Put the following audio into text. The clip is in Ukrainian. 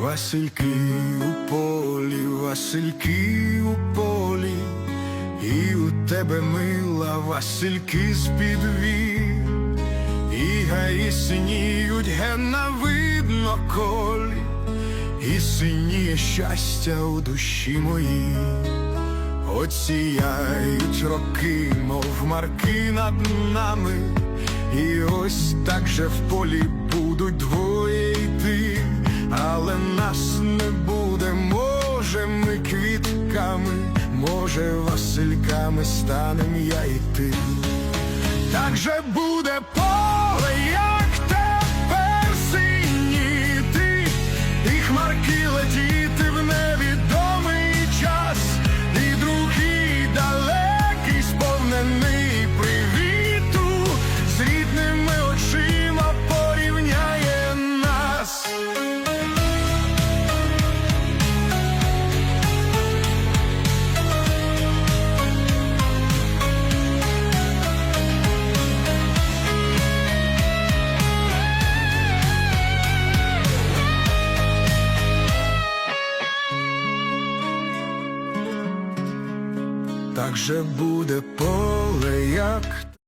Васильки у полі, Васильки у полі, і у тебе мила Васильки з-під вір, і гаї синіють ген на видно колі, і синіє щастя у душі моїй. Оціяють роки, мов марки над нами, і ось так же в полі нас не буде, може, ми квітками, може, васильками станем я і ти. Так же буде поле, як тепер синіти, і хмарки Так же буде поле, як